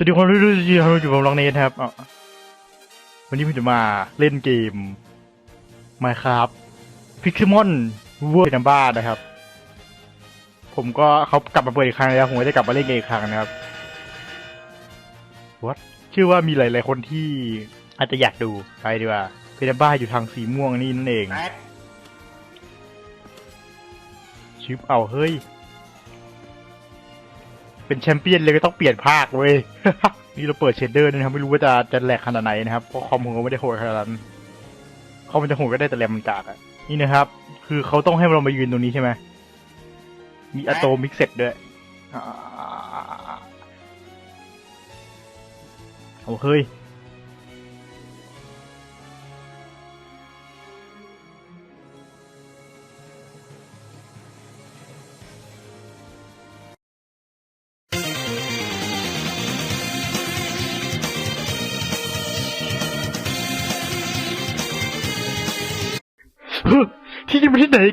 สวัสดีคนทุกท่านที่เราอยู่กับลองเนทครับวันนี้ผมจะมาเล่นเกม Minecraft Pixelmon World นัมบ้านะครับ ผมก็เขากลับมาเปิดอีกครั้งแล้ว ผมก็จะกลับมาเล่นเกมอีกครั้งนะครับ What เชื่อว่ามีหลาย ๆ คนที่อาจจะอยากดูไปดีกว่าเพนัมบ้าอยู่ทางสีม่วงนี่นั่นเองชิปเอาเฮ้ย เป็นแชมเปี้ยนเลยก็ต้องเปลี่ยนภาคเว้ย นี่เราเปิดเชดเดอร์นะครับไม่รู้ว่าจะจะแหลกขนาดไหนนะครับเพราะคอมผมก็ไม่ได้โหดขนาดนั้นคอมมันจะโหดก็ได้แต่แรมมันกากอะนี่นะครับ คือเขาต้องให้เรามายืนตรงนี้ใช่ไหมมีอะโตมิกเซตด้วยอ่าโอ้เฮ้ย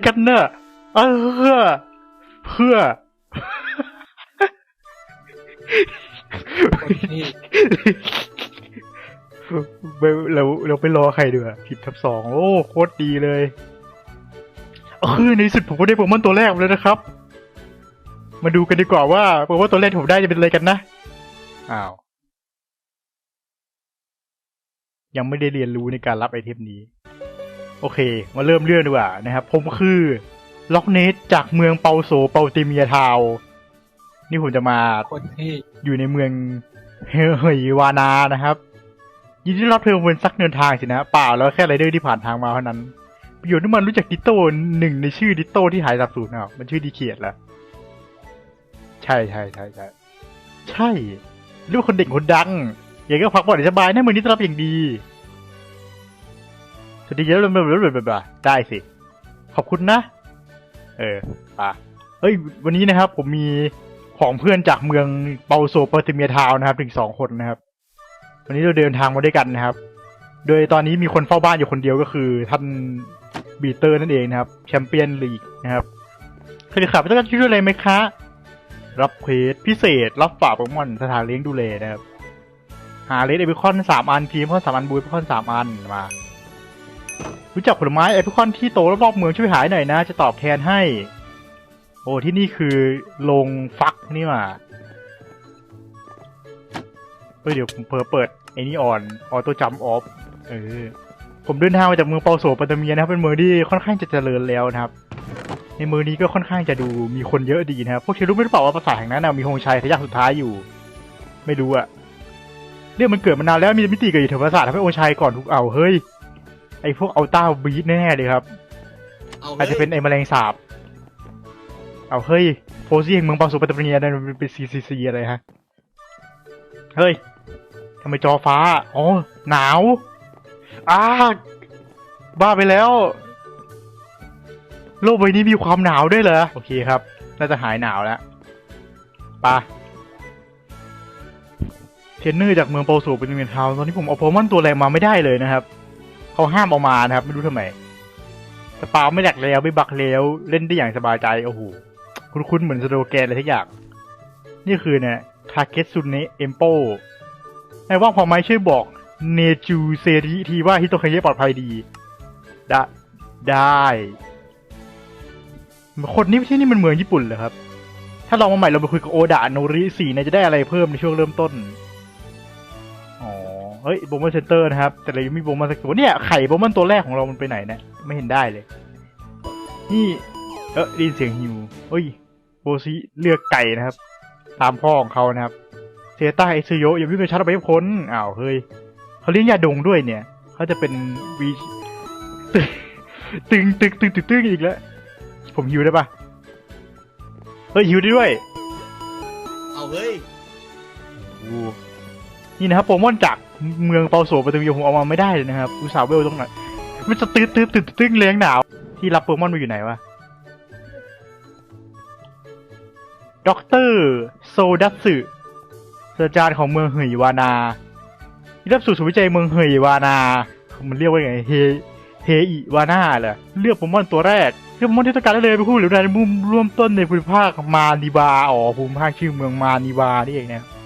กันเนอะเออเพื่อนี่ไม่เราเราไปรอใครดีกว่าผิดทับสองโอ้โคตรดีเลยเออในที่สุดผมก็ได้โปเกมอนตัวแรกมาแล้วนะครับ มาดูกันดีกว่าว่าโปเกมอนตัวแรกที่ผมได้จะเป็นอะไรกันนะอ้าว ยังไม่ได้เรียนรู้ในการรับไอเทมนี้ โอเค มาเริ่มเรื่องดีกว่านะครับ ผมคือล็อกเนสจากเมืองเปาโซเปาติเมียทาว นี่ผมจะมาคนที่อยู่ในเมืองเฮยวานานะครับ ยินดีรับเธอเป็นซักเดินทางสินะเปล่าแล้วแค่ไรเดอร์ที่ผ่านทางมาเท่านั้น ประโยชน์ที่มันรู้จักดิโต้หนึ่งในชื่อดิโต้ที่หายสับสูญอะมันชื่อดีเคียดละใช่ใช่ใช่ใช่ใช่เรื่องคนเด็กคนดังอย่างก็พักผ่อนสบายนะเมืองนี้ต้อนรับอย่างดี สวัสดีแล้วได้สิ ขอบคุณนะ เอออะเอ้ย วันนี้นะครับ ผมมีของเพื่อนจากเมืองเปาโซเปอร์ติเมียทาวนะครับถึงสองคนนะครับ วันนี้เราเดินทางมาด้วยกันนะครับ โดยตอนนี้มีคนเฝ้าบ้านอยู่คนเดียวก็คือ ท่านบีเตอร์นั่นเองนะครับ แชมเปี้ยนลีกนะครับเคยขับต้องการช่วยอะไรไหมคะ รับเควสพิเศษ รับฝากโปเกมอนสถานเลี้ยงดูแลนะครับ หาเลสเอพิคอนสามอันพีมอนสามอันบูเอพิคอนสามอันมา รู้จักผลไม้เอพิคอนที่โตรอบๆเมืองช่วยหายหน่อยนะ จะตอบแทนให้ โอ้ที่นี่คือโรงฟักนี่ว่าเฮ้ยเดี๋ยวผมเพอเปิดไอ้นี่ออนออโต้จัมออฟเออผมเดินทางมาจากเมืองเปาโซปัตเมียนะครับเป็นเมืองที่ค่อนข้างจะเจริญแล้วนะครับ ในเมืองนี้ก็ค่อนข้างจะดูมีคนเยอะดีนะครับพวกเชรู้ไม่รู้เปล่าว่าปราสาทแห่งนั้นนะมีธงชัยทะยานสุดท้ายอยู่ ไม่รู้อะเรื่องมันเกิดมานานแล้วมีมิติเกิดอยู่แถวปราสาททำให้องชัยก่อนทุกเอาเฮ้ย ไอพวกเอาต้าบีทแน่ๆเลยครับ เอาอาจจะเป็นไอ้แมลงสาบ เอาเฮ้ย โพซี่แห่งเมืองเปาสุปัตตานีนั่นมันเป็นซีซีซีอะไรฮะ เฮ้ยทำไมจอฟ้า อ๋อ หนาวอ้าบ้าไปแล้ว โลกใบนี้มีความหนาวด้วยเหรอ โอเคครับ น่าจะหายหนาวแล้วไปะเทรนเนอร์จากเมืองเปาสูเป็นเมืองทาวน์ตอนนี้ผมเอาโปเกมอนตัวแรงมาไม่ได้เลยนะครับ เขาห้ามเอามานะครับ ไม่รู้ทำไมสปาไม่แหลกแล้วไม่บักแล้วเล่นได้อย่างสบายใจโอ้โหคุ้นๆเหมือนสโลแกนอะไรทุกอย่าง นี่คือเนี่ยทาเกตซุนเนะเอมโปในว่างพอไหมช่วยบอกเนจูเซริทีว่าฮิโตเคเยะปลอดภัยดีได้ได้คนนี้ที่นี่มันเมืองญี่ปุ่นเหรอครับ ถ้าเรามาใหม่เราไปคุยกับโอดะโนริสี่นายจะได้อะไรเพิ่มในช่วงเริ่มต้น เฮ้ยโบมันเซนเตอร์นะครับ แต่เรายังไม่มีโบมันสักตัวเนี่ยไข่โบมันตัวแรกของเรามันไปไหนเนะไม่เห็นได้เลย นี่เออได้ยินเสียงหิวเฮ้ยโบซิเลือกไก่นะครับ ตามพ่อของเขานะครับเซต้าเอซโยอย่าวิ่งไปชัดไปให้พ้นอ้าวเฮ้ยเขาเลี้ยงยาดงด้วยเนี่ยเขาจะเป็นวีตึงตึงตึงตึงตึงอีกแล้วผมหิวได้ปะเฮ้ยหิวได้ด้วย เอาเฮ้ยโอ้ นี่นะครับโปเกมอนจากเมืองเปาโซปตุมยผมเอามาไม่ได้เลยนะครับอุตส่าห์เวลตรงไหนมันจะตื้อตื้อตื้อตื้อแรงหนาว ที่รับโปเกมอนมาอยู่ไหนวะด็อกเตอร์โซดัตสึศาสตราจารย์ของเมืองเหยวานาที่รับสู่ศูนย์วิจัยเมืองเหยวานา มันเรียกว่าไงเฮเฮอิวานาเหรอเลือกโปเกมอนตัวแรกเลือกโปเกมอนที่ต้องการได้เลยไปพูดหรือในมุมร่วมต้นในภูมิภาคมานิบาอ๋อภูมิภาคชื่อเมืองมานิบานี่เองนะโ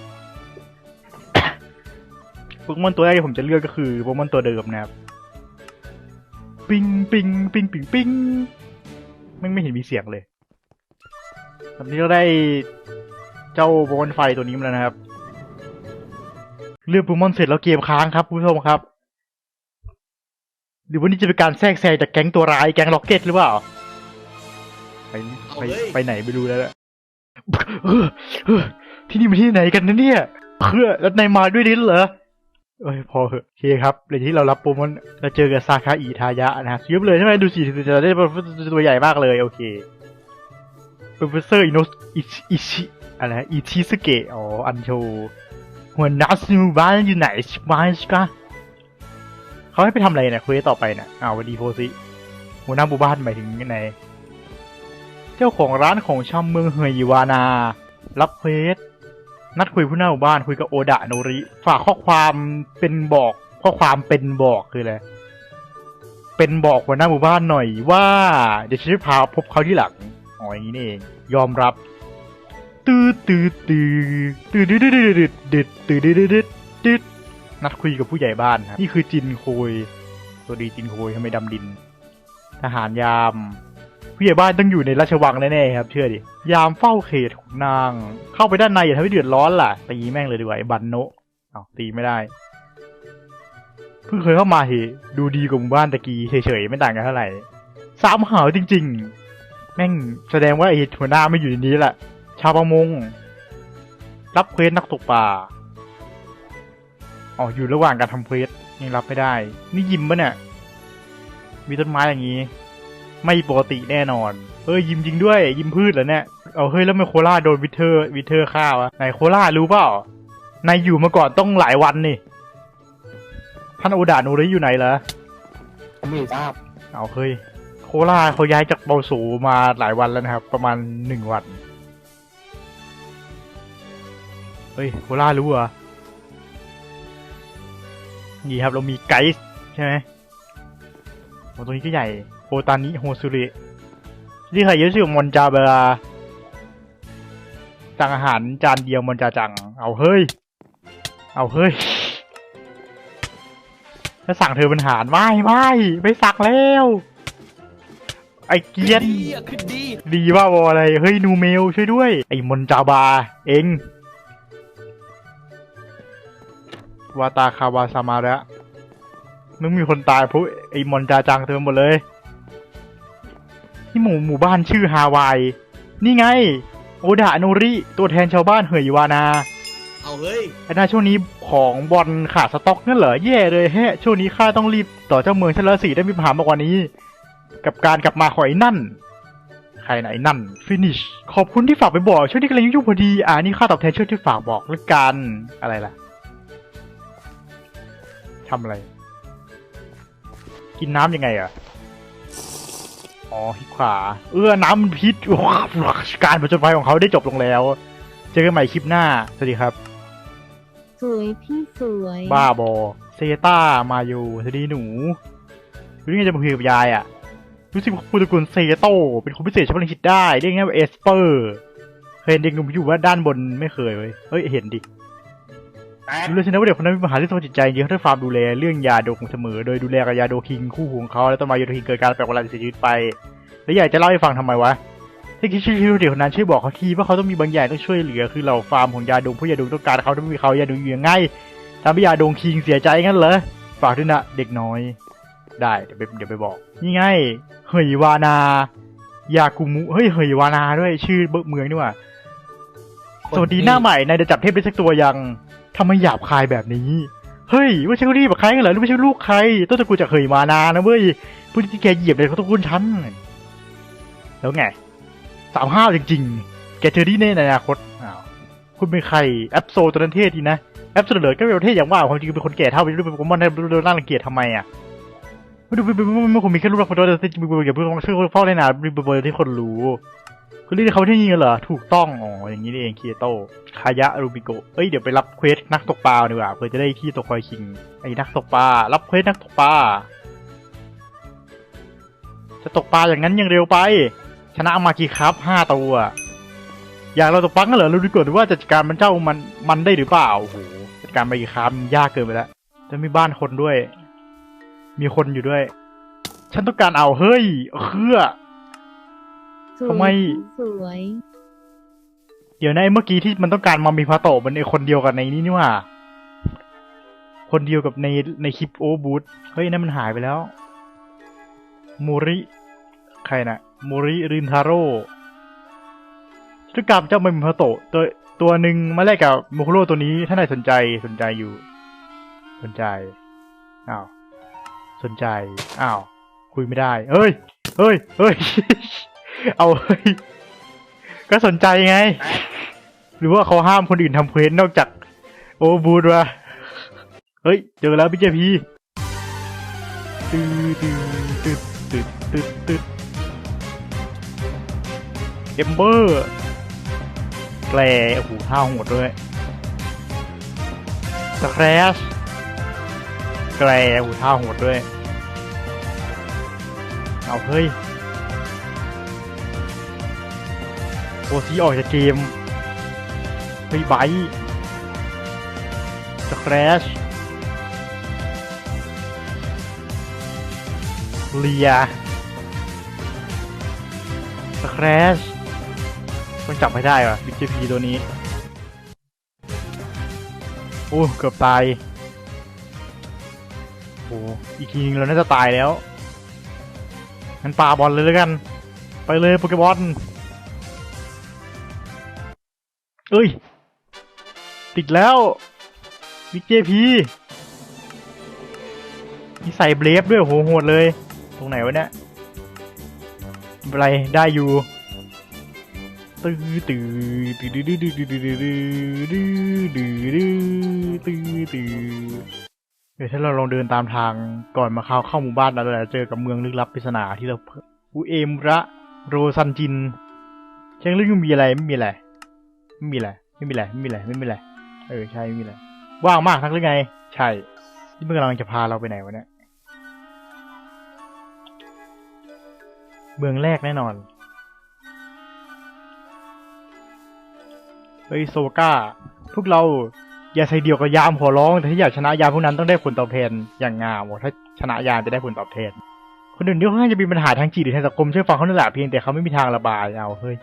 ปเกมอนตัวแรกที่ผมจะเลือกก็คือโปเกมอนตัวเดิมนะครับ ปิงปิงปิงปิงปิงไม่งไม่เห็นมีเสียงเลยตอนนี้เราได้เจ้าโปเกมอนไฟตัวนี้มาแล้วนะครับ เลือกโปเกมอนเสร็จแล้วเกมค้างครับคุณผู้ชมครับ หรือว่านี่จะเป็นการแทรกแซงจากแก๊งตัวร้ายแก๊งล็อกเก็ตหรือเปล่า ไปไปไปไหนไม่รู้แล้วแหละเออเออที่นี่มันที่ไหนกันนะเนี่ย เพื่อแล้วนายมาด้วยนิดเหรอ เอ้ยพอเหอะโอเคครับเดี๋ยที่เรารับโปรโมทเราเจอกับซาคาอิทายะนะฮะเยอเลยใช่ไหมดูสิจะได้ตัวใหญ่มากเลยโอเคโปรเฟสเซอร์อิโนอิชอิชิอะไรอิชิสเกะอ๋ออันโชหัวน้าซิมบ้านอยู่ไหนบ้านชิกะเขาให้ไปทำอะไรเนี่ยควสต่อไปเนี่ยอ้าวสวัสดีโฟซิหัวหน้าหมู่บ้านหมายถึงไหนเจ้าของร้านของชำเมืองเฮยิวานา รับเควส นัดคุยผู้น้าหมู่บ้านคุยกับโอดะโนริ ฝากข้อความเป็นบอก ข้อความเป็นบอกคืออะไรเป็นบอกหัวหน้าหมู่บ้านหน่อยว่าเดี๋ยวจะพาพบเขาที่หลังอ๋ออย่างนี้นี่เอง ยอมรับตื้อตื้อตื้อตื้อดื้อดื้อดื้อดื้อดื้อตื้อดื้อดื้อดื้อดื้อนัดคุยกับผู้ใหญ่บ้านครับนี่คือจินโคยตัวดีจินโคยทำไมดำดิน ทหารยาม ผู้ใหญ่บ้านต้องอยู่ในราชวังแน่ๆครับ เชื่อดิ ยามเฝ้าเขตของนาง เข้าไปด้านในอย่าทำให้เดือดร้อนล่ะ ตีแม่งเลยดีกว่าไอ้บันโนเอาตีไม่ได้ เพิ่งเคยเข้ามาเหดูดีกว่าหมู่บ้านตะกี้เฉยๆไม่ต่างกันเท่าไหร่ สามหาวจริง ๆ แม่งแสดงว่าไอ้หัวหน้าไม่อยู่ในนี้แหละชาวประมง รับเควสนักตกปลาอ๋ออยู่ระหว่างการทำเควสยังรับไม่ได้ นี่ยิมปะเนี่ย มีต้นไม้อย่างนี้ ไม่ปกติแน่นอนเฮ้ยยิมจริงด้วย ยิมพืชเหรอเนี่ย เอาเฮ้ยแล้วทำไมโคล่าโดนวิเทอร์วิเทอร์ฆ่าวะไหนโคล่ารู้เปล่านายอยู่มาก่อนต้องหลายวันนี่ท่านโอดาโนริอยู่ไหนเหรอไม่ทราบเอาเฮ้ยโคล่าเขาย้ายจากเบาสูมาหลายวันแล้วนะครับ ประมาณหนึ่งวันเฮ้ยโคล่ารู้เหรอนี่ครับเรามีไกด์ใช่ไหมโอ้ตรงนี้ก็ใหญ่ โคตานิโฮซุรินี่ใครเยอะชื่อมอนจาเบลาสั่งอาหารจานเดียวมอนจาจัง เอาเฮ้ย เอาเฮ้ย ถ้าสั่งเธอเป็นอาหารไม่ไม่ไม่สั่งแล้ว ไอเกียน ดีอะคือดีดีว่าวออะไร เฮ้ยนูเมลช่วยด้วย ไอ้มอนจาบา เองวาตาคาวาซามาระมึงมีคนตายเพราะไอ้มอนจาจังเต็มไปหมดเลย นี่หมู่หมู่บ้านชื่อฮาวาย นี่ไง โอดะโนริ ตัวแทนชาวบ้านเหยวานา เอาเฮ้ยไอ้นาช่วงนี้ของบอลขาดสต็อกนั่นเหรอแย่เลยแฮะ ช่วงนี้ข้าต้องรีบต่อเจ้าเมืองชั้นละสี่ได้มีปัญหามากกว่านี้ กับการกลับมาของไอ้นั่น ใครไหนนั่นฟินิชขอบคุณที่ฝากไปบอกช่วงนี้กำลังยุ่งๆพอดี อ่านี่ค่าตอบแทนช่วยที่ฝากบอกแล้วกันอะไรล่ะทำอะไร กินน้ำยังไงอะ อ๋อที่ขวา เอื้อน้ำมันพิษการผจญภัยของเขาได้จบลงแล้ว เจอกันใหม่คลิปหน้า สวัสดีครับ สวยพี่สวย บ้าบอ เซต้า มาอยู่สวัสดีหนูรู้ไงจะมาคุยกับยายอะ รู้สึกว่าคุณตระกูลเซโตเป็นคนพิเศษเฉพาะในคิดได้ เรียกง่ายว่าเอสเปอร์ เคยเห็นเด็กหนุ่มที่อยู่ว่าด้านบนไม่เคยเว้ยเฮ้ย เห็นดิ รู้เลยใช่ไหมว่าเด็กคนนั้นมีปัญหาเรื่องสภาพจิตใจจริงเขาได้ฟาร์มดูแลเรื่องยาโดคงเสมอ โดยดูแลกับยาโดคิงคู่หูของเขาแล้วต่อมายาโดคิงเกิดการแปลกประหลาดเสียชีวิตไป แล้วอยากจะเล่าให้ฟังทำไมวะที่คิดชื่อเด็กคนนั้นช่วยบอกเขาทีว่าเขาต้องมีบางอย่างต้องช่วยเหลือคือเราฟาร์มของยาดงผู้ยาดงต้องการเขาถ้าไม่มีเขายาดงอยู่ยังไงทำให้ยาดงคิงเสียใจงั้นเหรอฝากด้วยนะเด็กน้อย ได้เดี๋ยวไปเดี๋ยวไปบอกนี่ไงเฮยวานายากุมุเฮ้ยเฮยวานาด้วยชื่อเมืองนี่ว่าสวัสดีหน้าใหม่นายจะจับเทพได้สักตัวยัง ทำไมหยาบคายแบบนี้ เฮ้ยว่าใช่คนรีบกับใครกันเหรอหรือไม่ใช่ลูกใคร ต้นตระกูลจากเฮยมานานะเว้ยผู้ที่แกเหยียบเลยเขาตระกูลฉันแล้วไงสามห้าวจริง ๆ แกเจอที่แน่ในอนาคตอ้าวคุณเป็นใครแอปโซตัวนั้นเท่ดีนะแอปโซเหลือก็เป็นประเทศอย่างว่าความจริงเป็นคนแก่เท่าไปด้วยเป็นโปเกมอนได้โดนน่ารังเกียจทำไมอะไม่ดูไม่ไม่ไม่คงมีแค่รูปลักษณ์คนเดียวแต่จริงๆอย่าเพิ่งชื่อเฝ้าเลยนะรีบเบอร์ที่คนรู้ คุณเรียกเขาที่นี่เหรอ ถูกต้อง อ๋อ อย่างนี้นี่เองเคียโตคายะรูบิโกเอ้ย เดี๋ยวไปรับเควสนักตกปลาดีกว่าเพื่อจะได้ที่ตกคอยคิง ไอ้นักตกปลา รับเควสนักตกปลา จะตกปลาอย่างนั้นยังเร็วไป ชนะมากี่ครับห้าตัว อยากเราตกปลากันเหรอรู้ดีกว่าว่าจัดการมันเจ้ามันมันได้หรือเปล่า โอ้โห จัดการไปอีกครั้งยากเกินไปแล้ว จะมีบ้านคนด้วย มีคนอยู่ด้วย ฉันต้องการเอา เฮ้ย เครือ สวยทำไมพี่สวย เดี๋ยวนะไอ้เมื่อกี้ที่มันต้องการมามีพาโตะมันไอคนเดียวกับในนี้นี่หว่า คนเดียวกับในในคลิปโอบูธเฮ้ยนั่นมันหายไปแล้วมูริ ใครนะมูริรินทาโร่ชุดกรรมเจ้ามามีพาโตะตัวตัวหนึ่งมาแลกกับโมคุโร่ตัวนี้ถ้านายสนใจสนใจอยู่ สนใจอ้าวสนใจอ้าวคุยไม่ได้เฮ้ย เฮ้ย เฮ้ย เอาเฮ้ยก็สนใจไง หรือว่าเขาห้ามคนอื่นทำเควสนอกจาก โอบูดวะเฮ้ย เจอแล้วพี่เจพีตืดตืดตืดตืดตืดตืดเอมเบอร์แกลโอ้โหท่าโหดด้วยสแครชแกลโอ้โหท่าโหดด้วย เอาเฮ้ย โอซีออกจากเกมเฮ้ยไบสแครชเลียสแครชต้องจับให้ได้ว่ะบิ๊กเจพีตัวนี้ โอ้ เกือบตายโอ้อีกทีนึงเราน่าจะตายแล้วงั้นปาบอลเลยแล้วกัน ไปเลยโปเกมอน เอ้ย ติดแล้วบิ๊กเจพีมีใส่เบลฟด้วยโหโหดเลย ตรงไหนวะเนี่ยไม่เป็นไรได้อยู่ตื้อตื้อตื้อตื้อตื้อตื้อตื้อตื้อตื้อตื้อตื้อตื้อเดี๋ยวถ้าเราลองเดินตามทางก่อนมาเข้าเข้าหมู่บ้านเราจะเจอกับเมืองลึกลับปริศนาที่เราอุเอมระโรซันจินเชิงลึกมีอะไรไม่มีอะไร ไม่มีอะไรไม่มีอะไรไม่มีอะไรไม่มีอะไรเออใช่ไม่มีอะไรว่างมากทักหรือไง ใช่ที่มึงกำลังจะพาเราไปไหนวะเนี่ยเมืองแรกแน่นอนเฮ้ยโซก้า พวกเราอย่าใส่เดียวกับยามขอร้องแต่ถ้าอยากชนะยามพวกนั้นต้องได้ผลตอบแทนอย่างงามถ้าชนะยามจะได้ผลตอบแทน คนอื่นที่ค่อนข้างจะมีปัญหาทางจิตหรือทางสังคมเชื่อฟังเขานั่นแหละเพียงแต่เขาไม่มีทางระบายเอาเฮ้ย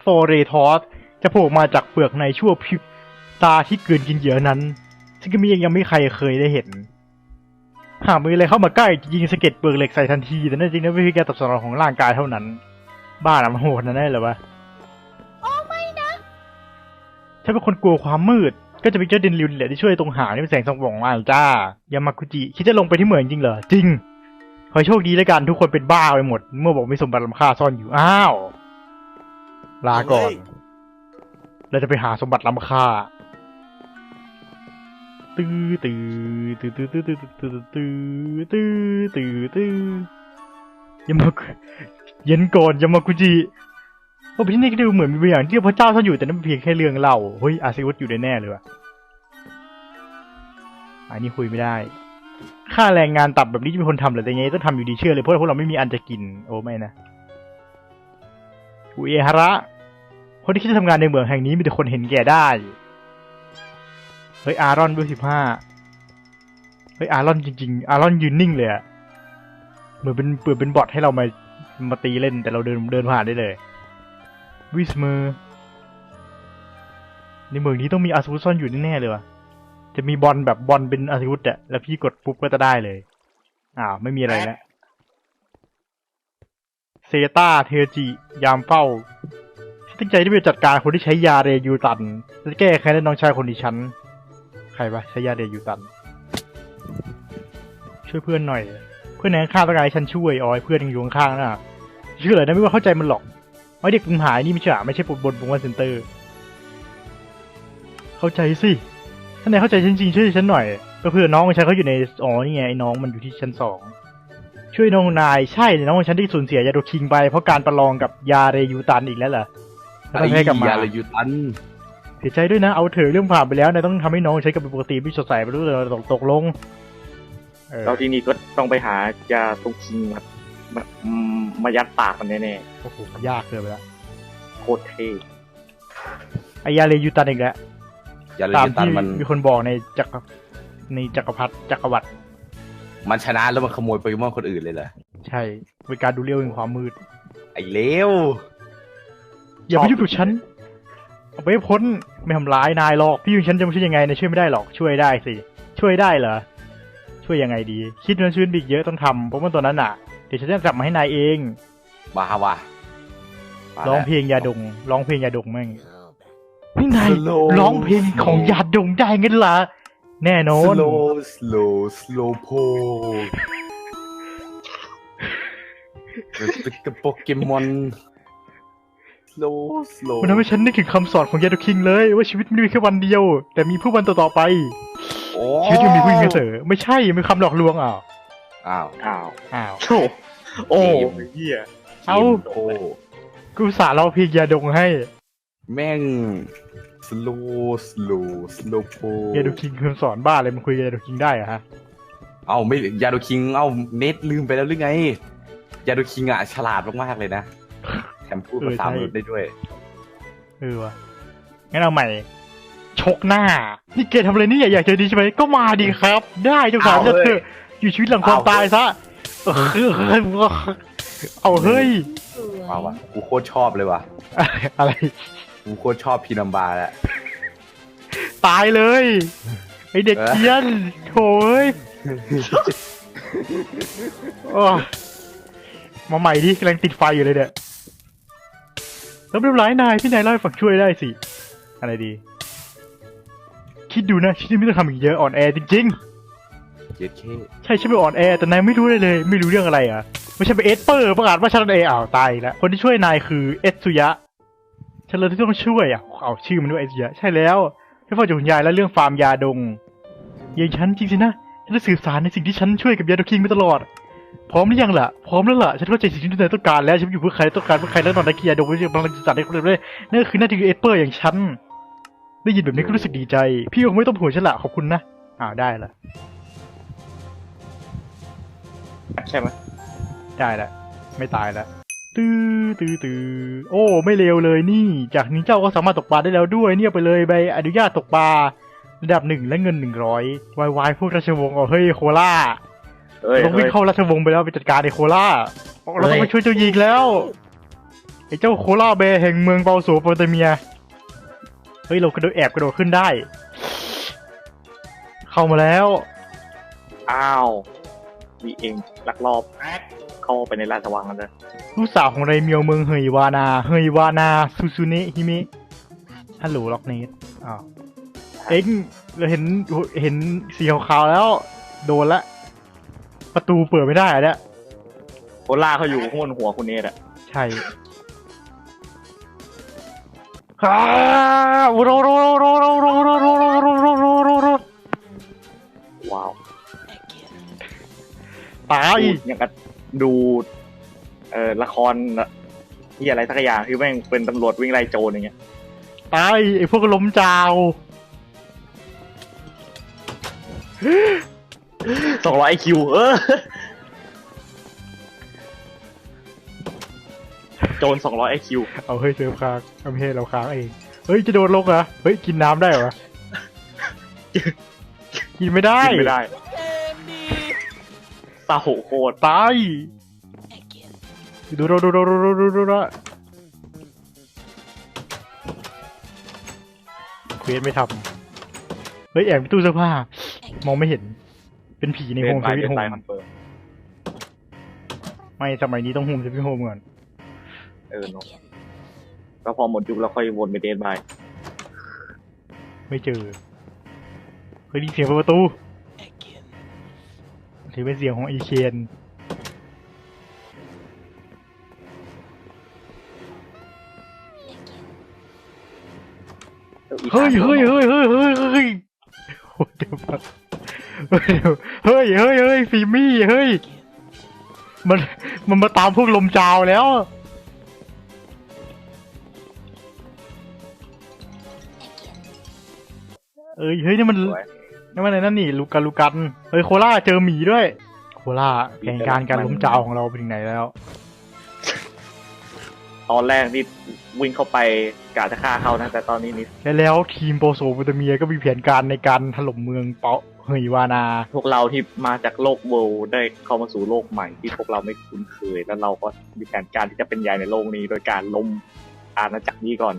โฟเรทอส จะโผล่มาจากเปลือกในชั่วพริบตาที่เกินกินเหยื่อนั้น ซึ่งก็มียังไม่ใครเคยได้เห็น หากมีอะไรเข้ามาใกล้จะยิงสะเก็ดเปลือกเหล็กใส่ทันที แต่นั่นจริงนะไม่ใช่การตอบสนองของร่างกายเท่านั้น บ้านะมันโหดนั่นได้เหรอวะโอ้ไม่นะฉันเป็นคนกลัวความมืด ก็จะเป็นเจ้าเดนริวนี่แหละที่ช่วยตรงหางนี่เป็นแสงสว่างมาจ้ายามากุจิคิดจะลงไปที่เหมืองจริงเหรอจริงขอให้โชคดีแล้วกันทุกคนเป็นบ้าไปหมด เมื่อบอกมีสมบัติลำค่าซ่อนอยู่อ้าวลาก่อน เราจะไปหาสมบัติล้ำค่าตื้อตื้อตื้อตื้อตื้อตื้อตื้อตื้อตื้อตื้อตื้อยามาเย็นก่อนยามากุจิเพราะที่นี่ก็ดูเหมือนมีบางอย่างที่พระเจ้าท่านอยู่แต่นั่นเป็นเพียงแค่เรื่องเล่าเฮ้ยอาซิวุธอยู่แน่เลยว่ะอันนี้คุยไม่ได้ ค่าแรงงานต่ำแบบนี้จะมีคนทำหรือแต่ยังไงต้องทำอยู่ดีเชื่อเลยเพราะพวกเราไม่มีอันจะกิน โอ้ไม่นะอุเอฮาระ คนที่คิดจะทำงานในเมืองแห่งนี้มีแต่คนเห็นแก่ได้ เฮ้ยอารอนด้วยสิบห้าเฮ้ยอารอนจริงๆ อารอนยืนนิ่งเลยอะเหมือนเป็นเปิดเป็นบอทให้เรามามาตีเล่นแต่เราเดินเดินผ่านได้เลย วิสเมอร์ในเมืองนี้ต้องมีอาซูซ่อนอยู่แน่ๆเลยวะจะมีบอลแบบบอลเป็นอาซูตอะแล้วพี่กดปุ๊บก็จะได้เลย อ้าวไม่มีอะไรแล้วเซตาเทอร์จิยามเฝ้า ตั้งใจที่จะจัดการคนที่ใช้ยาเรยูตันจะแก้แค้นให้น้องชายคนดิฉัน ใครวะใช้ยาเรยูตัน ช่วยเพื่อนหน่อย เพื่อนในข้างต้องการให้ฉันช่วยอ๋อเพื่อนยังอยู่ข้างๆนะเชื่อเลยนะไม่ว่าเข้าใจมันหรอกไอ้เด็กมึงหายนี่ไม่ใช่หรอไม่ใช่บนบนวันเซ็นเตอร์ เข้าใจสิถ้านายเข้าใจฉันจริงช่วยฉันหน่อยก็เพื่อน้องของฉันเขาอยู่ในอ๋อนี่ไงไอ้น้องมันอยู่ที่ชั้นสองช่วยน้องนายใช่น้องของฉันที่สูญเสียยาโดคิงไปเพราะการประลองกับยาเรยูตันอีกแล้วเหรอ แล้วต้องให้กลับมาอย่าเลยหยุดอันเสียใจด้วยนะ เอาเถอะเรื่องผ่านไปแล้วนายต้องทำให้น้องใช้กับเป็นปกติไม่สดใสไปรู้เลยตกตกลงเออแล้วทีนี้ก็ต้องไปหายาตุกคิงครับมาอืมมายัดปากมันแน่โอ้โหยากเกินไปแล้วๆโคตรเท่ไอยาเรยูตันอีกแล้วอย่าเลตามยตันที่มันมีคนบอกในจักรในจักรพรรดิจักรวรรดิมันชนะแล้วมันขโมยโปเกมอนคนอื่นเลยเหรอใช่เป็นการดูเลี้ยวแห่งความมืดไอ้เลว อย่าไปยุ่งกับฉันเอาไปให้พ้นไม่ทำร้ายนายหรอกพี่ของฉันจะมาช่วยยังไงนายช่วยไม่ได้หรอกช่วยได้สิช่วยได้เหรอช่วยยังไงดี คิดมันชื้นอีกเยอะต้องทำเพราะว่าตอนนั้นอะเดี๋ยวฉันจะจับมาให้นายเองบ้าว่ะมาร้องแล้วเพลงยาดงร้องเพลงยาดงแม่งนี่นาย Slow ร้องเพลงของยาดงได้งั้นล่ะแน่นอน slow slow slow p o เป็นโปเกมอน slow slow มันทำให้ฉันนึกถึงคำสอนของยาดคิงเลย ว่าชีวิตไม่มีแค่วันเดียว แต่มีผู้วันต่อๆไปโอ้ชีวิตยังมีผู้หญิงเสมอไม่ใช่เป็นคำหลอกลวงอะอ้าวอ้าวอ้าวโอ้โอ้เฮียเอ้าโอ้กูอุตสาห์ร้องเพลงยาดงให้ แม่ง slow slow slow p o ยาดคิงคำสอนบ้าเลยมันคุยกับยาดคิงได้เหรอะฮะเอ้าไม่ยาโดคิงเอ้าเน็ตลืมไปแล้วหรือไงยาโดคิงอะฉลาดมากๆเลยนะแถ มพูดภาษามนุษย์ได้ด้วย เออวะงั้นเอาใหม่ ชกหน้า นี่เกทำอะไรนี่อยากเจอดีใช่ไหมก็มาดีครับ ได้เจ้าสาวเอาจะเฮ้ยเถอะอยู่ชีวิตหลังความเอาตายซะเออเออเออเอาเฮ้ยสวยว้าวว่ะกูโคตรชอบเลยว่ะ อะไรกูโคตรชอบพีนัมบาแล้วตายเลยไอเด็กเออเกียนโถ่เอ้ยโอ้มาใหม่ดิกำลังติดไฟอยู่เลยเนี่ยแล้วไม่เป็นไรนายพี่นายเล่าให้ฟังช่วยได้สิ อะไรดี คิดดูนะชีวิตไม่ต้องทำอีกเยอะอ่อนแอจริงเจ็ดเคๆ ใช่ฉันไม่อ่อนแอแต่นายไม่รู้เลยเลย ไม่รู้เรื่องอะไรอะไม่ใช่เป็นเอสเปอร์ประกาศว่าฉันเออ้าวตายอีกแล้วคนที่ช่วยนายคือเอสซุยะฉันเลยที่ต้องช่วยอะเอาชื่อมันด้วยเอสซุยะใช่แล้วให้พ่อจากคุณยายแล้วเรื่องฟาร์มยาดงอย่างฉันจริงสินะฉันจะสื่อสารในสิ่งที่ฉันช่วยกับยาดงคิงมาตลอด พร้อมหรือยังล่ะ พร้อมแล้วล่ะ ฉันเข้าใจสิ่งที่นายต้องการแล้ว ฉันอยู่เพื่อใครต้องการเพื่อใครแล้วนอนในกียาดงไม่ใช่กำลังจะจัดให้คนอื่นเลยนั่นก็คือหน้าที่ของเอสเปอร์อย่างฉัน ได้ยินแบบนี้ก็รู้สึกดีใจ พี่คงไม่ต้องห่วงฉันละขอบคุณนะ อ้าวได้ละใช่ไหมได้ละ ไม่ตายละตื้อตื้อตื้อโอ้ ไม่เลวเลยนี่ จากนี้เจ้าก็สามารถตกปลาได้แล้วด้วย เนี่ยไปเลยใบอนุญาตตกปลาระดับหนึ่งและเงินหนึ่งร้อยวายวายพวกราชวงศ์อ๋อเฮ้ยโคล่า เอ้ยต้องวิ่เฮ้งยเข้าราชวงศ์ไปแล้วไปจัดการไอ้โคล่าเราต้องเฮ้ไปยช่วยเจ้าหญิงแล้วไอ้เจ้าโคล่าเบร์แห่งเมืองเปาโสโปเตเมีย เฮ้ยเรากระโดดแอบกระโดดขึ้นได้ เข้ามาแล้ว อ้าวมีเองลักลอบเข้าไปในราชวังกันเลยลูกสาวของไรเมียวเมืองเฮยวานา เฮยวานาซูซูเนะฮิเมะฮัลโหลล็อกเนสอ้าวเอ็งเราเห็นเห็นสีขาวๆแล้ว โดนละ ประตูเปิดไม่ได้อะเนี่ยโคล่าเขาอยู่ข้างบนหัวคุณเนทอะใช่ฮ่าโรโรโรโรโรโรโรโรโรโรโรโรโรว้าวตายพูดอย่างกับดูเอ่อละครที่อะไรสักอย่างที่แม่งเป็นตำรวจวิ่งไล่โจรอย่างเงี้ยตายไอ้พวกล้มจาว สองร้อยไอคิวเออ โจรสองร้อยไอคิวเอาเฮ้ยเซิร์ฟค้างเอาไม่ให้เราค้างเองเฮ้ยจะโดนลงเหรอเฮ้ยกินน้ำได้เหรอกินไม่ได้กินไม่ได้ซาโหโคตรตายดูดูดูดูดูดูดูดูดูเควสไม่ทำเฮ้ยแอบไปตู้เสื้อผ้ามองไม่เห็น เป็นผีในเดิโฮนมไปสวิตเดินโฮไปมคอนเฟิร์มไม่สมัยนี้ต้องโฮมสวิตโฮมก่อน เออเนอะก็พอหมดยุคแล้วค่อยวนไปเดนไปไม่เจอเคยได้ยินเสียงเปิดประตูถือเป็นเสียงของอีเคนเฮ้ยเฮ้ยเฮ้ยเฮ้ยเฮ้ยเฮ้ยโอ้ เดี๋ยวมาเฮ้ยเฮ้ยเฮ้ยเฮ้ยฟีมี่เฮ้ยมันมันมาตามพวกลมจาวแล้วเอ้ยเฮ้ยนี่มันสวยนี่มันอะไรนั่นนี่ลูกันลูกันเฮ้ยโคล่าเจอหมีด้วย โคล่าแผนการการล้มจาวของเราไปถึงไหนแล้วพตอนแรกนี่วิ่งเข้าไปกะจะฆ่าเขานะแต่ตอนนี้นี่และแล้วทีมโปโซโปเตเมียก็มีแผนการในการถล่มเมืองเปาเฮยวานา พวกเราที่มาจากโลกเวิลด์ได้เข้ามาสู่โลกใหม่ที่พวกเราไม่คุ้นเคย แล้วเราก็มีแผนการที่จะเป็นใหญ่ในโลกนี้ โดยการล้มอาณาจักรนี้ก่อน